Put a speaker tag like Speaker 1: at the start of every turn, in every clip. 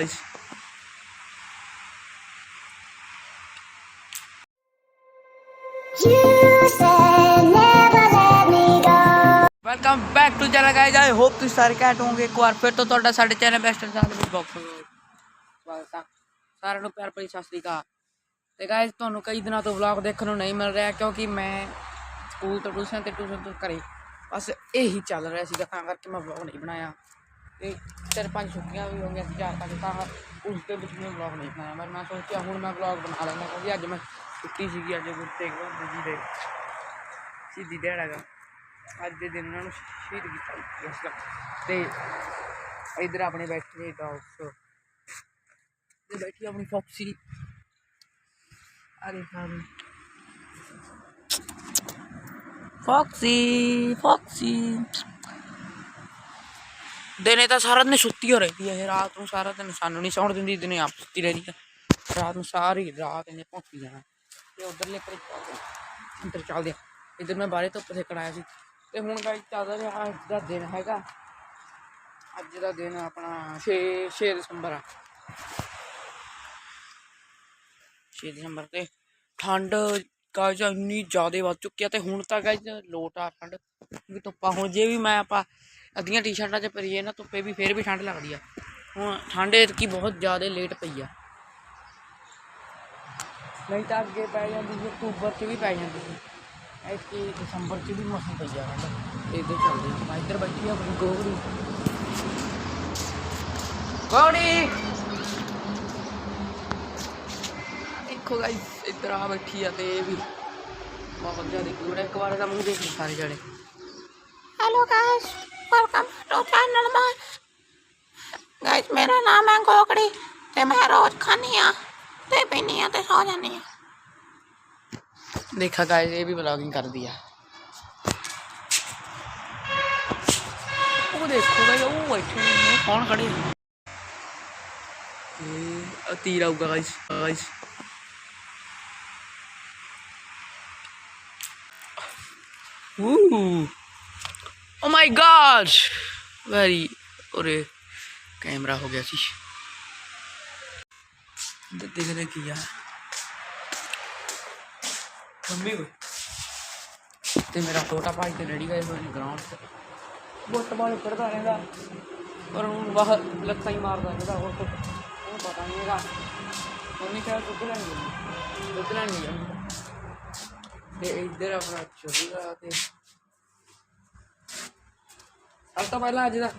Speaker 1: Guys
Speaker 2: welcome back to channel guys I hope ਤੁਸੀਂ ਸਾਰੇ ਘੈਂਟ ਹੋਵੋਗੇ ਇੱਕ ਵਾਰ ਫਿਰ ਤੋਂ ਤੁਹਾਡਾ ਸਾਡੇ ਚੈਨਲ ਬੈਸਟ ਇਨਸਾਨ ਵਿੱਚ ਬਾਕਸ ਸਵਾਗਤ ਹੈ ਸਾਰਿਆਂ ਨੂੰ ਪਿਆਰ ਭਰੀ ਸਤਿ ਸ੍ਰੀ ਅਕਾਲ ਤੇ ਗਾਇਸ ਤੁਹਾਨੂੰ ਕਈ ਦਿਨਾਂ ਤੋਂ ਵਲੌਗ ਦੇਖਣ ਨੂੰ ਨਹੀਂ ਮਿਲ ਰਿਹਾ ਕਿਉਂਕਿ ਮੈਂ ਸਕੂਲ ਤੋਂ ਟਿਊਸ਼ਨ ਤੇ ਟਿਊਸ਼ਨ ਤੋਂ ਘਰੇ ਬਸ ਇਹੀ ਚੱਲ ਰਿਹਾ ਸੀਗਾ ਤਾਂ ਕਰਕੇ ਮੈਂ ਵਲੌਗ ਨਹੀਂ ਬਣਾਇਆ ਤੇ ਚਾਰ ਪੰਜ ਛੁੱਟੀਆਂ ਵੀ ਹੋ ਗਈਆਂ ਸੀ, ਚਾਰ ਪੰਜ, ਤਾਂ ਉਸ ਦੇ ਵਿੱਚ ਮੈਂ ਵਲੌਗ ਨਹੀਂ ਬਣਾਇਆ। ਪਰ ਮੈਂ ਸੋਚਿਆ, ਹੁਣ ਮੈਂ ਵਲੌਗ ਬਣਾ ਲੈਂਦਾ, ਕਿਉਂਕਿ ਅੱਜ ਮੈਂ ਛੁੱਟੀ ਸੀਗੀ, ਅੱਜ ਗੁਰੂ ਤੇਗ ਬਹਾਦਰ ਜੀ ਦੇ ਸ਼ਹੀਦੀ ਦਿਹਾੜਾ ਅੱਜ ਦੇ ਦਿਨ ਉਹਨਾਂ ਨੂੰ ਸ਼ਹੀਦ ਕੀਤਾ ਗਿਆ ਸੀਗਾ ਤੇ ਇਧਰ ਆਪਣੇ ਬੈਠੇ ਡੌਗਸ ਤੇ ਬੈਠੀ ਆਪਣੀ ਫੌਕਸੀ। ਅਰੇ ਹਾਂ ਫੌਕਸੀ ਫੌਕਸੀ। ਦਿਨੇ ਤਾਂ ਸਾਰਾ ਦਿਨ ਸੁੱਤੀ ਹੋ ਰਹੀ ਹੈ ਇਹ, ਰਾਤ ਨੂੰ ਸਾਰਾ ਦਿਨ ਸਾਨੂੰ ਨਹੀਂ ਸੌਣ ਦਿੰਦੀ, ਦਿਨੇ ਆਪ ਸੁੱਤੀ ਰਹਿੰਦੀ ਹੈ ਰਾਤ ਨੂੰ ਸਾਰੀ ਰਾਤ ਇਹਨੇ ਭੌਂਕੀ ਜਾਣਾ। ਤੇ ਉਧਰਲੇ ਪਰ ਅੰਦਰ ਚੱਲਦੇ ਇਧਰ ਮੈਂ ਬਾਹਰੇ ਧੁੱਪ ਸੇਕਣ ਆਇਆ ਸੀ। ਤੇ ਹੁਣ ਗਾਈ ਚੱਲ ਰਿਹਾ ਅੱਜ ਦਾ ਦਿਨ ਹੈਗਾ। ਅੱਜ ਦਾ ਦਿਨ ਆਪਣਾ 6 6 ਦਸੰਬਰ ਆ। 6 ਦਸੰਬਰ ਤੇ ਠੰਡ ਗਾਇਸ ਇੰਨੀ ਜ਼ਿਆਦਾ ਵੱਧ ਚੁੱਕੀ ਆ। ਤੇ ਹੁਣ ਤਾਂ ਗਾਇਸ ਲੋਟ ਆ ਠੰਡ। ਵੀ ਧੁੱਪਾ ਹੁਣ ਜੇ ਵੀ ਮੈਂ ਆਪਾਂ ਅੱਧੀਆਂ ਟੀ-ਸ਼ਰਟਾਂ 'ਚ ਪਰੀਏ ਨਾ ਧੁੱਪੇ ਵੀ ਫੇਰ ਵੀ ਠੰਡ ਲੱਗਦੀ ਆ ਹੁਣ ਠੰਡ ਕੀ ਬਹੁਤ ਜ਼ਿਆਦਾ ਲੇਟ ਪਈ ਆ ਨਹੀਂ ਤਾਂ ਅੱਗੇ ਪੈ ਜਾਂਦੀ ਸੀ ਅਕਤੂਬਰ 'ਚ ਵੀ ਪੈ ਜਾਂਦੀ ਸੀ ਐਤਕੀ ਦਸੰਬਰ 'ਚ ਵੀ ਮੌਸਮ ਪਈ ਜਾ ਰਿਹਾ ਇੱਧਰ ਚੱਲਦੇ ਆਪਾਂ ਇੱਧਰ ਬੈਠੀ ਆ ਆਪਣੀ ਗੋਗੜੀ ਗੋਗੜੀ ਦੇਖੋ ਗਾਇਸ ਇੱਧਰ ਆ ਬੈਠੀ ਆ ਤੇ ਇਹ ਵੀ ਬਹੁਤ ਜ਼ਿਆਦਾ ਕਿਊਟ ਹੈ ਇੱਕ ਵਾਰ ਦਾ ਮੂੰਹ ਦੇਖ ਲਓ ਸਾਰੇ ਜਣੇ
Speaker 3: hello guys welcome to channel my guys ਮੇਰਾ ਨਾਮ ਹੈ ਕੋਕੜੀ ਤੇ ਮੈਂ ਰੋਜ਼ ਖਾਣੀ ਆ ਤੇ ਪੀਣੀ ਆ ਤੇ ਸੌ ਜਾਂਦੀ ਆ
Speaker 2: ਦੇਖਾ ਗਾਇਸ ਇਹ ਵੀ ਵਲੌਗਿੰਗ ਕਰਦੀ ਆ ਉਹ ਦੇਖੋ ਗਾਇਸ ਉਹ ਇੱਥੇ ਨੇ ਕੌਣ ਖੜੇ ਇਹ ਤੀਰ ਆਊਗਾ guys guys Ooh. Oh my gosh. Very ਉਰੇ ਕੈਮਰਾ ਹੋ ਗਿਆ ਸੀ ਦਿੱਤੇ ਕਰੇ ਕੀ ਆ ਮੰਮੀ ਓਏ ਤੇ ਮੇਰਾ ਛੋਟਾ ਭਾਈ ਤੇ ਰੈਡੀ ਗਏ ਹੋਏ ਨੇ ਗਰਾਊਂਡ 'ਤੇ ਬੁੱਟ ਬਾਲ ਕਰਦਾ ਰਹਿੰਦਾ ਪਰ ਉਹ ਬਾਹਰ ਲੱਤਾਂ ਹੀ ਮਾਰਦਾ ਰਹਿੰਦਾ ਹੋਰ ਕੁਛ ਉਹਨੂੰ ਪਤਾ ਨਹੀਂ ਹੈਗਾ ਮੰਮੀ ਕਹਿੰਦਾ ਦੁੱਧ ਲੈਣ ਗਈ ਦੁੱਧ ਲੈਣ ਗਈ ਤੇ ਇੱਧਰ ਆਪਣਾ ਚੁੱਲ੍ਹਾ ਤੇ ਸਭ ਤੋਂ ਪਹਿਲਾਂ ਅੱਜ ਦਾ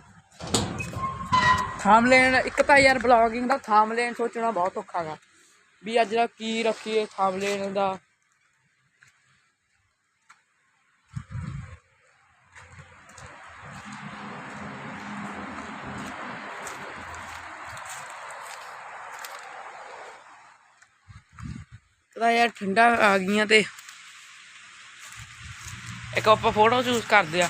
Speaker 2: ਥੰਬਨੇਲ ਇੱਕ ਤਾਂ ਯਾਰ ਬਲੌਗਿੰਗ ਦਾ ਥਾਮ ਲੈਣ ਸੋਚਣਾ ਬਹੁਤ ਔਖਾ ਗਾ। ਵੀ ਅੱਜ ਦਾ ਕੀ ਰੱਖੀਏ ਥੰਬਨੇਲ ਦਾ। ਤਾਂ ਯਾਰ ਠੰਡਾ ਆ ਗਈਆਂ ਤੇ। ਇੱਕ ਆਪਾਂ ਫੋਟੋ ਚੂਜ਼ ਕਰਦੇ ਆ।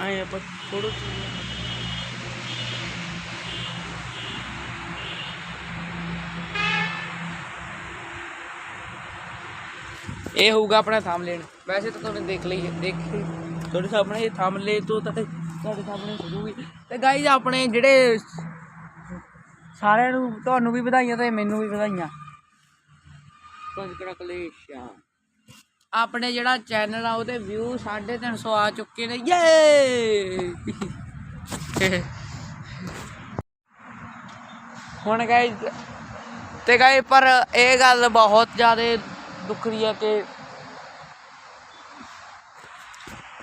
Speaker 2: ਆਏ ਆਪਾਂ ਫੋਟੋ ਇਹ ਹੋਊਗਾ ਆਪਣਾ ਥੰਬਨੇਲ ਵੈਸੇ ਤਾਂ ਤੁਹਾਨੂੰ ਦੇਖ ਲਈ, ਦੇਖ ਤੁਹਾਡੇ ਸਾਹਮਣੇ ਇਹ ਥੰਬਨੇਲ ਤੋਂ ਤਾਂ ਤੁਹਾਡੇ ਸਾਹਮਣੇ ਹੋਊਗੀ ਤੇ ਗਾਈਜ਼ ਆਪਣੇ ਜਿਹੜੇ ਸਾਰਿਆਂ ਨੂੰ ਤੁਹਾਨੂੰ ਵੀ ਵਧਾਈਆਂ ਤੇ ਮੈਨੂੰ ਵੀ ਵਧਾਈਆਂ। ਕੰਗ੍ਰੈਚੁਲੇਸ਼ਨ ਆਪਣੇ ਜਿਹੜਾ ਚੈਨਲ ਆ, ਉਹਦੇ ਵਿਊ 350 ਆ ਚੁੱਕੇ ਨੇ। ਯੇ ਹੁਣ ਗਾਈਜ਼ ਤੇ ਗਾਈ ਪਰ ਇਹ ਗੱਲ ਬਹੁਤ ਜ਼ਿਆਦਾ ਦੁੱਖ ਦੀ ਹੈ ਕਿ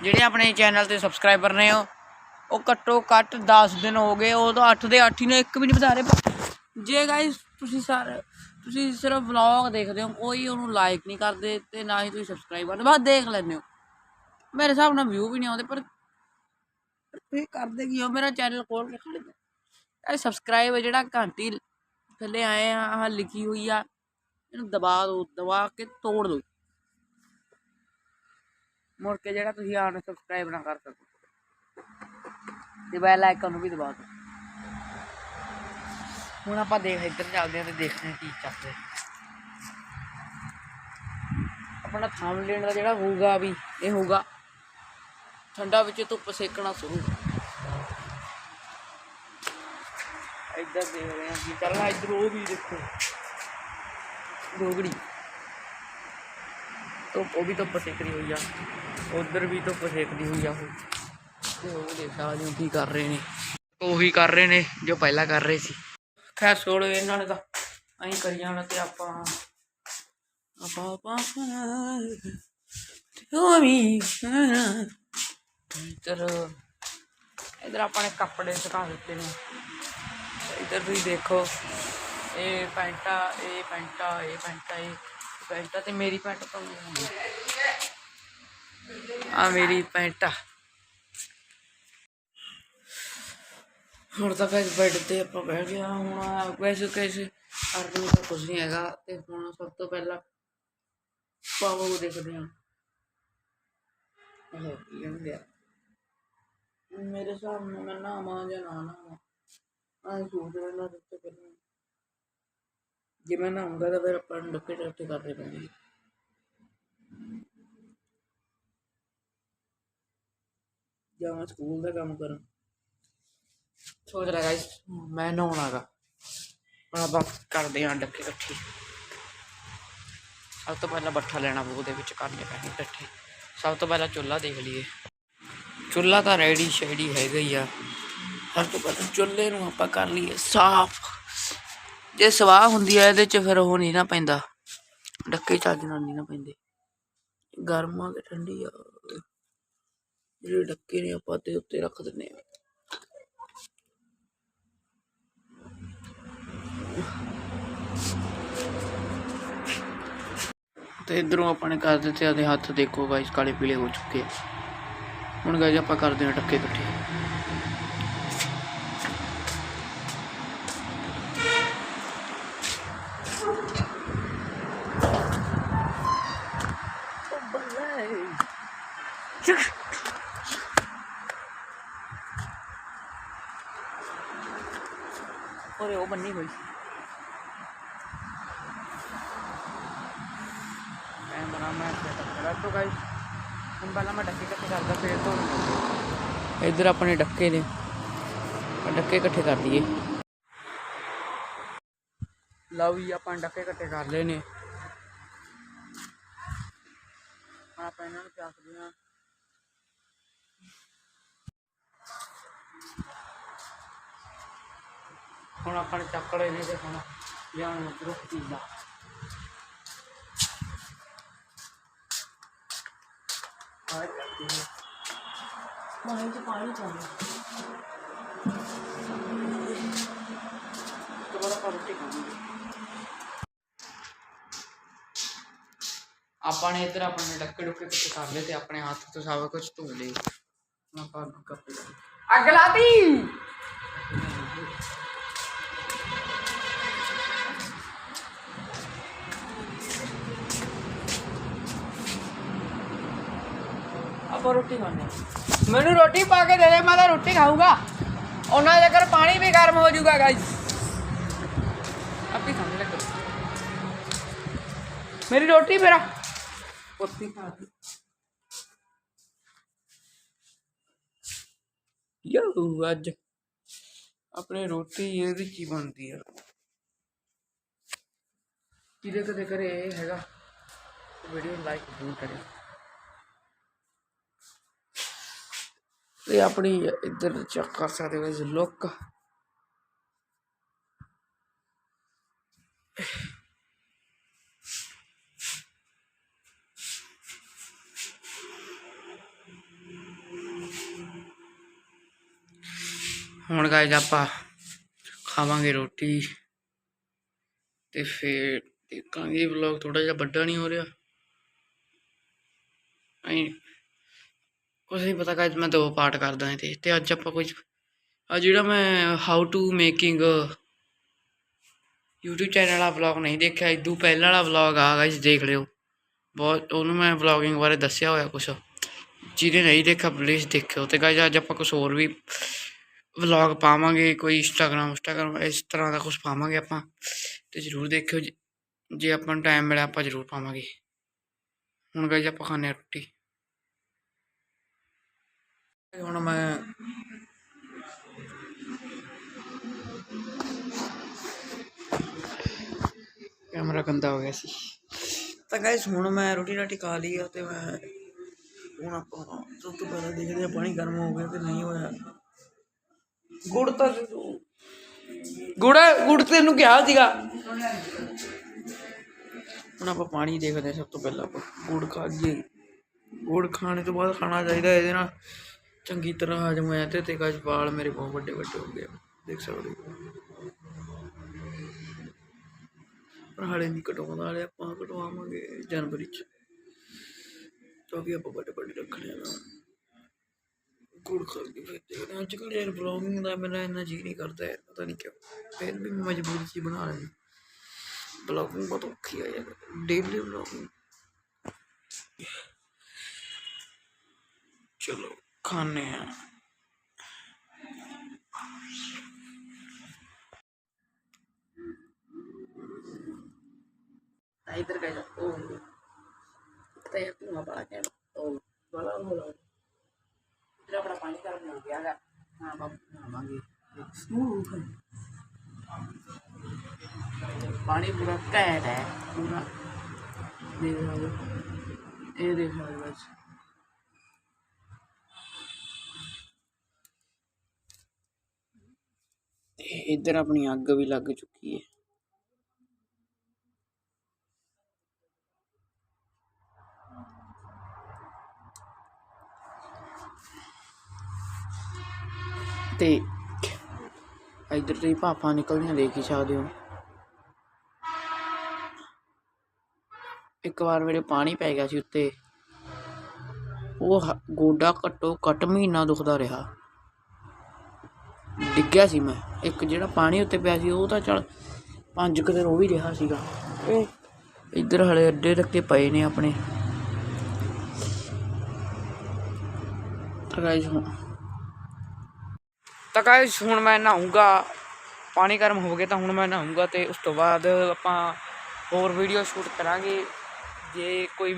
Speaker 2: ਜਿਹੜੇ ਆਪਣੇ ਚੈਨਲ ਤੇ ਸਬਸਕ੍ਰਾਈਬਰ ਨੇ ਉਹ ਘੱਟੋ ਘੱਟ 10 ਦਿਨ ਹੋ ਗਏ, ਉਹ ਤਾਂ 8 ਦੇ 8 ਹੀ ਨੇ, ਇੱਕ ਵੀ ਨਹੀਂ ਵਧਾ ਰਹੇ। ਜੇ ਗਾਇਸ ਤੁਸੀਂ ਸਾਰੇ ਤੁਸੀਂ ਸਿਰਫ ਵਲੌਗ ਦੇਖਦੇ ਹੋ, ਕੋਈ ਉਹਨੂੰ ਲਾਈਕ ਨਹੀਂ ਕਰਦੇ ਤੇ ਨਾ ਹੀ ਤੁਸੀਂ ਸਬਸਕ੍ਰਾਈਬ ਕਰਦੇ, ਬਸ ਦੇਖ ਲੈਂਦੇ ਹੋ। ਮੇਰੇ ਹਿਸਾਬ ਨਾਲ ਵਿਊ ਵੀ ਨਹੀਂ ਆਉਂਦੇ, ਪਰ ਤੁਸੀਂ ਕਰਦੇ ਕੀ ਹੋ, ਮੇਰਾ ਚੈਨਲ ਖੋਲ ਕੇ ਖੜੇ ਇਹ ਸਬਸਕ੍ਰਾਈਬ ਜਿਹੜਾ ਘੰਟੀ ਥੱਲੇ ਆਏ ਆ, ਆਹ ਲਿਖੀ ਹੋਈ ਆ, ਇਹਨੂੰ ਦਬਾ ਦਿਓ ਦਬਾ ਕੇ ਤੋੜ ਦਿਓ ਮੁੜ ਕੇ ਜਿਹੜਾ ਤੁਸੀਂ ਆਣ ਸਬਸਕ੍ਰਾਈਬ ਨਾ ਕਰ ਸਕੋ। ਤੇ ਬੈਲ ਆਈਕਨ ਨੂੰ ਵੀ ਦਬਾ ਦਿਓ ਹੁਣ ਆਪਾਂ ਦੇਖ ਇੱਧਰ ਚੱਲਦੇ ਹਾਂ ਤੇ ਦੇਖਦੇ ਹਾਂ ਕੀ ਚੱਲਦਾ ਆਪਣਾ ਥੰਬਨੇਲ ਦਾ ਜਿਹੜਾ ਹੋਊਗਾ ਵੀ, ਇਹ ਹੋਊਗਾ ਠੰਡਾ ਵਿੱਚ ਧੁੱਪ ਸੇਕਣਾ ਸ਼ੁਰੂ। ਇੱਧਰ ਦੇਖ ਰਹੇ ਹਾਂ ਕੀ ਚੱਲਣਾ ਇੱਧਰ ਉਹ ਵੀ ਦੇਖੋ। ਡੋਗੜੀ ਧੁੱਪ, ਉਹ ਵੀ ਧੁੱਪ ਸੇਕਦੀ ਹੋਈ ਆ। ਉਧਰ ਵੀ ਧੁੱਪ ਸੇਕਦੀ ਹੋਈ ਆ ਉਹ। ਤੇ ਉਹ ਦੇਖ ਸਕਦੇ ਹੋ ਕੀ ਕਰ ਰਹੇ ਨੇ। ਉਹੀ ਕਰ ਰਹੇ ਨੇ ਜੋ ਪਹਿਲਾਂ ਕਰ ਰਹੇ ਸੀ। ਖੈਰ ਛੋੜੋ ਇਹਨਾਂ ਨੇ ਤਾਂ ਅਸੀਂ ਕਰੀ ਜਾਣਾ ਤੇ ਆਪਾਂ ਆਪਾਂ ਆਪਾਂ ਉਹ ਵੀ, ਇੱਧਰ ਇੱਧਰ ਆਪਾਂ ਨੇ ਕੱਪੜੇ ਸੁਕਾ ਦਿੱਤੇ ਨੇ। ਇਧਰ ਤੁਸੀਂ ਦੇਖੋ, ਇਹ ਪੈਂਟਾ ਇਹ ਪੈਂਟਾ ਇਹ ਪੈਂਟਾ ਇਹ ਪੈਂਟਾ ਤੇ ਮੇਰੀ ਪੈਂਟ ਤਾਂ ਆ ਮੇਰੀ ਪੈਂਟਾ। ਹੁਣ ਤਾਂ ਗਾਇਸ ਬੈੱਡ ਤੇ ਆਪਾਂ ਬਹਿ ਗਿਆ ਹੁਣ ਵੈਸੇ ਕੈਸੇ ਕਰਨ ਦਾ ਕੁਝ ਨਹੀਂ ਹੈਗਾ ਤੇ ਹੁਣ ਸਭ ਤੋਂ ਪਹਿਲਾਂ ਪਾਵੋ ਨੂੰ ਦੇਖਦੇ ਹਾਂ। ਇਹ ਕੀ ਕਹਿੰਦੇ ਆ ਮੇਰੇ ਸਾਹਮਣੇ ਮੈਂ ਨਾ ਮਾਂ ਜਾਂ ਨਾ ਨਾ ਆਂ ਸੋਚ ਰਿਹਾ ਸਭ ਤੋਂ ਪਹਿਲਾਂ ਜੇ ਮੈਂ ਨਹਾਉਂਗਾ ਤਾਂ ਫਿਰ ਆਪਾਂ ਨੂੰ ਡੱਕੇ ਡੱਕੇ ਕਰਨੇ ਪੈਣਗੇ। ਜਾਂ ਮੈਂ ਸਕੂਲ ਦਾ ਕੰਮ ਕਰਾਂ। ਸੋਚ ਰਿਹਾ ਗਾਇਸ ਮੈਂ ਨਹਾਉਣਾਗਾ ਹੁਣ ਆਪਾਂ ਕਰਦੇ ਹਾਂ ਡੱਕੇ ਇਕੱਠੇ। ਸਭ ਤੋਂ ਪਹਿਲਾਂ ਬੱਠਾ ਲੈਣਾ ਪਊ, ਉਹਦੇ ਵਿੱਚ ਕਰਨੇ ਪੈਣੇ ਇਕੱਠੇ। ਸਭ ਤੋਂ ਪਹਿਲਾਂ ਚੁੱਲ੍ਹਾ ਦੇਖ ਲਈਏ। ਚੁੱਲ੍ਹਾ ਤਾਂ ਰੈਡੀ ਸ਼ੈਡੀ ਹੈਗਾ ਹੀ ਆ। ਸਭ ਤੋਂ ਪਹਿਲਾਂ ਚੁੱਲ੍ਹੇ ਨੂੰ ਆਪਾਂ ਕਰ ਲਈਏ ਸਾਫ਼। ਜੇ ਸਵਾਹ ਹੁੰਦੀ ਆ ਇਹਦੇ ਚ ਫਿਰ ਉਹ ਨਹੀਂ ਨਾ ਪੈਂਦਾ। ਡੱਕੇ ਚੱਜ ਨਾਲ ਨਹੀਂ ਨਾ ਪੈਂਦੇ। ਗਰਮ ਆ ਕੇ ਠੰਡੀ ਆ। ਜਿਹੜੇ ਡੱਕੇ ਨੇ ਆਪਾਂ ਤੇ ਉੱਤੇ ਰੱਖ ਦਿੰਨੇ ਆ। ਤੇ ਇਧਰੋਂ ਆਪਾਂ ਨੇ ਕਰ ਦਿੱਤੇ ਆਦੇ ਹੱਥ, ਦੇਖੋ ਗਾਇਸ ਕਾਲੇ ਪੀਲੇ ਹੋ ਚੁੱਕੇ ਹੁਣ ਗਾਇਸ ਆਪਾਂ ਕਰਦੇ ਹਾਂ ਡੱਕੇ ਇਕੱਠੇ। ਉਹ ਬੰਨੀ ਹੋਈ ਸੀ ਮੈਂ ਬਣਾ ਮੈਂ ਸੈਟ ਤੋਂ ਗਾਇਸ ਹੁਣ ਪਹਿਲਾਂ ਮੈਂ ਡੱਕੇ ਇਕੱਠੇ ਕਰਦਾ ਫਿਰ ਤੋਂ ਇੱਧਰ ਆਪਣੇ ਡੱਕੇ ਨੇ ਆਪਾਂ ਡੱਕੇ ਇਕੱਠੇ ਕਰ ਲਈਏ ਲਓ ਵੀ ਆਪਾਂ ਡੱਕੇ ਇਕੱਠੇ ਕਰ ਲਏ ਨੇ ਹੁਣ ਆਪਾਂ ਇਹਨਾਂ ਨੂੰ ਚੱਕਦੇ ਹਾਂ ਹੁਣ ਆਪਾਂ ਨੇ ਚੱਕ ਲਏ ਨੇ ਤੇ ਹੁਣ ਜਾਣ ਰੁਕ ਪੀਦਾ ਆਹ ਚੱਕਦੇ ਨੇ। ਮਾਹੀ ਚ ਪਾਣੀ ਚਾਹੀਦਾ। ਦੁਬਾਰਾ ਪਾ ਰੋਟੀ ਖਾਵਾਂਗੇ। ਆਪਾਂ ਨੇ ਇੱਧਰ ਆਪਣੇ ਡੱਕੇ ਡੁੱਕੇ ਇਕੱਠੇ ਕਰ ਲਏ ਤੇ ਆਪਣੇ ਹੱਥ ਤੋਂ ਸਭ ਕੁਝ ਧੋ ਲਏ। ਆਪਾਂ ਕੱਪੜੇ ਅੱਗ ਲਾਤੀ ਆਪਾਂ ਰੋਟੀ ਖਾਣੇ ਮੈਨੂੰ ਰੋਟੀ ਪਾ ਕੇ ਦੇ ਦੇ ਮੈਂ ਤਾਂ ਰੋਟੀ ਖਾਊਂਗਾ। ਉਹਨਾਂ ਦੇ ਕਰ ਪਾਣੀ ਵੀ ਗਰਮ ਹੋ ਜਾਊਗਾ ਗਾਇਸ ਆਪੀ ਖਾਣੇ ਲੱਗ ਮੇਰੀ ਰੋਟੀ ਮੇਰਾ। ਪੱਤੀ ਖਾ ਯੋ ਅੱਜ ਆਪਣੇ ਰੋਟੀ ਇਹਦੇ ਕੀ ਬਣਦੀ ਆ? ਕਿਤੇ ਕਦੇ ਕਰੇ ਹੈਗਾ ਵੀਡੀਓ ਲਾਈਕ ਜ਼ਰੂਰ ਕਰਿਓ। ਤੇ ਆਪਣੀ ਇੱਧਰ ਚੈੱਕ ਕਰ ਸਕਦੇ ਹੋ ਇਸ ਲੁੱਕ ਹੁਣ ਗਾਇਜ਼ ਆਪਾਂ ਖਾਵਾਂਗੇ ਰੋਟੀ ਤੇ ਫਿਰ ਦੇਖਾਂਗੇ ਵਲੌਗ ਥੋੜਾ ਜਿਹਾ ਵੱਡਾ ਨਹੀਂ ਹੋ ਰਿਹਾ। ਐਂ ਕੁਛ ਨਹੀਂ ਪਤਾ ਗਾਇਜ਼ ਮੈਂ ਦੋ ਪਾਰਟ ਕਰਦਾ ਹਾਂ ਤੇ ਅੱਜ ਆਪਾਂ ਕੁਝ ਆ ਜਿਹੜਾ ਮੈਂ how to making YouTube channel ਵਾਲਾ ਵਲੌਗ ਨਹੀਂ ਦੇਖਿਆ ਇਦੋਂ ਪਹਿਲਾਂ ਵਾਲਾ ਵਲੌਗ ਆ ਗਾਇਜ਼ ਦੇਖ ਲਿਓ। ਬਹੁਤ, ਉਹਨੂੰ ਮੈਂ ਵਲੌਗਿੰਗ ਬਾਰੇ ਦੱਸਿਆ ਹੋਇਆ ਕੁਛ। ਜਿਹਨੇ ਨਹੀਂ ਦੇਖਿਆ ਪਲੀਜ਼ ਦੇਖਿਓ। ਤੇ ਗਾਇਜ਼ ਅੱਜ ਆਪਾਂ ਕੁਝ ਹੋਰ ਵੀ ਵਲੌਗ ਪਾਵਾਂਗੇ, ਕੋਈ ਇੰਸਟਾਗ੍ਰਾਮ ਇੰਸਟਾਗ੍ਰਾਮ ਇਸ ਤਰ੍ਹਾਂ ਦਾ ਕੁਝ ਪਾਵਾਂਗੇ ਆਪਾਂ। ਤੇ ਜਰੂਰ ਦੇਖਿਓ, ਜੇ- ਜੇ ਆਪਾਂ ਨੂੰ ਟਾਈਮ ਮਿਲਿਆ, ਆਪਾਂ ਜਰੂਰ ਪਾਵਾਂਗੇ। ਹੁਣ ਗਾਇਜ਼ ਆਪਾਂ ਖਾਣੇ ਰੋਟੀ। ਹੁਣ ਮੈਂ ਕੈਮਰਾ ਗੰਦਾ ਹੋ ਗਿਆ ਸੀ। ਤਾਂ ਗਾਇਸ ਹੁਣ ਮੈਂ ਰੋਟੀ ਰਾਟੀ ਖਾ ਲਈ ਆ ਤੇ ਮੈਂ ਹੁਣ ਆਪਾਂ ਸਭ ਤੋਂ ਪਹਿਲਾਂ ਦੇਖਦੇ ਆ, ਪਾਣੀ ਗਰਮ ਹੋ ਗਿਆ ਕਿ ਨਹੀਂ ਹੋਇਆ। ਗੁੜ ਤਾਂ ਗੁੜ ਗੁੜ ਤੈਨੂੰ ਕਿਹਾ ਸੀਗਾ। ਹੁਣ ਆਪਾਂ ਪਾਣੀ ਦੇਖਦੇ ਆ ਸਭ ਤੋਂ ਪਹਿਲਾਂ ਆਪਾਂ ਗੁੜ ਖਾ ਲਈਏ ਗੁੜ ਖਾਣੇ ਤੋਂ ਬਾਅਦ ਖਾਣਾ ਚਾਹੀਦਾ ਇਹਦੇ ਨਾਲ। ਚੰਗੀ ਤਰ੍ਹਾਂ ਹਜਮ ਹੋਇਆ ਤੇ ਤੇ ਗਾਇਸ ਵਾਲ ਮੇਰੇ ਬਹੁਤ ਵੱਡੇ ਵੱਡੇ ਹੋ ਗਏ। ਆ। ਦੇਖ ਸਕਦੇ ਹੋ। ਪਰ ਹਾਲੇ ਨਹੀਂ ਕਟਾਉਂਦਾ ਹਾਲੇ ਆਪਾਂ ਕਟਵਾਵਾਂਗੇ ਜਨਵਰੀ ਚ। ਤਾਂ ਵੀ ਆਪਾਂ ਵੱਡੇ ਵੱਡੇ ਰੱਖਣੇ ਆ ਗੁੜ ਖਾ ਕੇ ਫਿਰ ਦੇਖਦੇ ਅੱਜ ਕੱਲ੍ਹ ਯਾਰ ਵਲੌਗਿੰਗ ਦਾ ਮੇਰਾ ਇੰਨਾ ਜੀ ਨਹੀਂ ਕਰਦਾ ਯਾਰ, ਪਤਾ ਨਹੀਂ ਕਿਉਂ। ਫਿਰ ਵੀ ਮੈਂ ਮਜਬੂਰੀ ਸੀ ਬਣਾ ਲਈ ਵਲੌਗਿੰਗ ਬਹੁਤ ਔਖੀ ਆ ਯਾਰ। ਡੇਲੀ ਵਲੌਗਿੰਗ ਚਲੋ। ਖਾਣੇ ਆ। ਤਾਂ ਇਧਰ ਗਏ ਉਹ ਤੇ ਤੂੰ ਬੜਾ ਕਹਿ ਉਹ ਬੜਾ ਬੜਾ ਇਧਰ ਆਪਣਾ ਪਾਣੀ ਗਰਮ ਹੋ ਗਿਆ ਹੈਗਾ। ਹਾਂ ਬਾਬੂ ਨਾਵਾਂਗੇ ਸਮੂਹ ਪਾਣੀ ਪੂਰਾ ਘੈਂਟ ਹੈ, ਪੂਰਾ। ਦੇਖ ਲਓ ਇਹ ਦੇਖ ਲਓ ਬਸ। ਤੇ ਇੱਧਰ ਆਪਣੀ ਅੱਗ ਵੀ ਲੱਗ ਚੁੱਕੀ ਹੈ ਤੇ ਇੱਧਰ ਤੇ ਭਾਪਾਂ ਨਿਕਲਦੀਆਂ ਦੇਖ ਹੀ ਸਕਦੇ ਹੋ ਇੱਕ ਵਾਰ ਮੇਰੇ ਪਾਣੀ ਪੈ ਗਿਆ ਸੀ ਉੱਤੇ ਉਹ ਹ- ਗੋਡਾ ਘੱਟੋ ਘੱਟ ਮਹੀਨਾ ਦੁਖਦਾ ਰਿਹਾ ਡਿੱਗਿਆ ਸੀ ਮੈਂ ਇੱਕ ਜਿਹੜਾ ਪਾਣੀ ਉੱਤੇ ਪਿਆ ਸੀ ਉਹ ਤਾਂ ਚਲ ਪੰਜ ਕੁ ਦਿਨ ਉਹ ਵੀ ਰਿਹਾ ਸੀਗਾ। ਇਹ ਇੱਧਰ ਹਲੇ ਅੱਡੇ ਰੱਖੇ ਪਏ ਨੇ ਆਪਣੇ। ਤਾਂ ਗਾਇਸ ਹੁਣ ਤਾਂ ਗਾਇਸ ਹੁਣ ਮੈਂ ਨਹਾਉਂਗਾ ਪਾਣੀ ਗਰਮ ਹੋ ਗਿਆ ਤਾਂ ਹੁਣ ਮੈਂ ਨਹਾਉਂਗਾ ਤੇ ਉਸ ਤੋਂ ਬਾਅਦ ਆਪਾਂ ਹੋਰ ਵੀਡੀਓ ਸ਼ੂਟ ਕਰਾਂਗੇ। ਜੇ ਕੋਈ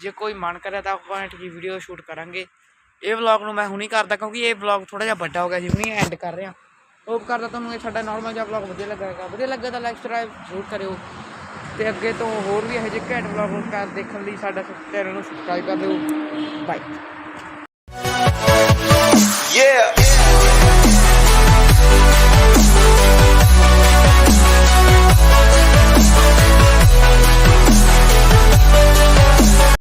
Speaker 2: ਜੇ ਕੋਈ ਮਨ ਕਰੇ ਤਾਂ ਆਪਾਂ ਠੀਕ ਵੀਡੀਓ ਸ਼ੂਟ ਕਰਾਂਗੇ। ਇਹ ਵਲੌਗ ਨੂੰ ਮੈਂ ਹੁਣੀ ਕਰਦਾ ਕਿਉਂਕਿ ਇਹ ਵਲੌਗ ਥੋੜਾ ਜਿਹਾ ਵੱਡਾ ਹੋ ਗਿਆ ਜੀ ਹੁਣੀ ਐਂਡ ਕਰ ਰਿਹਾ। ਹੋਪ ਕਰਦਾ ਤੁਹਾਨੂੰ ਇਹ ਸਾਡਾ ਨਾਰਮਲ ਜਿਹਾ ਵਲੌਗ ਵਧੀਆ ਲੱਗੇਗਾ। ਵਧੀਆ ਲੱਗਾ ਤਾਂ ਲਾਈਕ ਸਬਸਕ੍ਰਾਈਬ ਜ਼ਰੂਰ ਕਰਿਓ। ਤੇ ਅੱਗੇ ਤੋਂ ਹੋਰ ਵੀ ਇਹੋ ਜਿਹੇ ਘੈਂਟ ਵਲੌਗ ਕਰ ਦੇਖਣ ਲਈ ਸਾਡਾ ਚੈਨਲ ਨੂੰ ਸਬਸਕ੍ਰਾਈਬ ਕਰ ਦਿਓ। ਬਾਈ
Speaker 4: Yeah.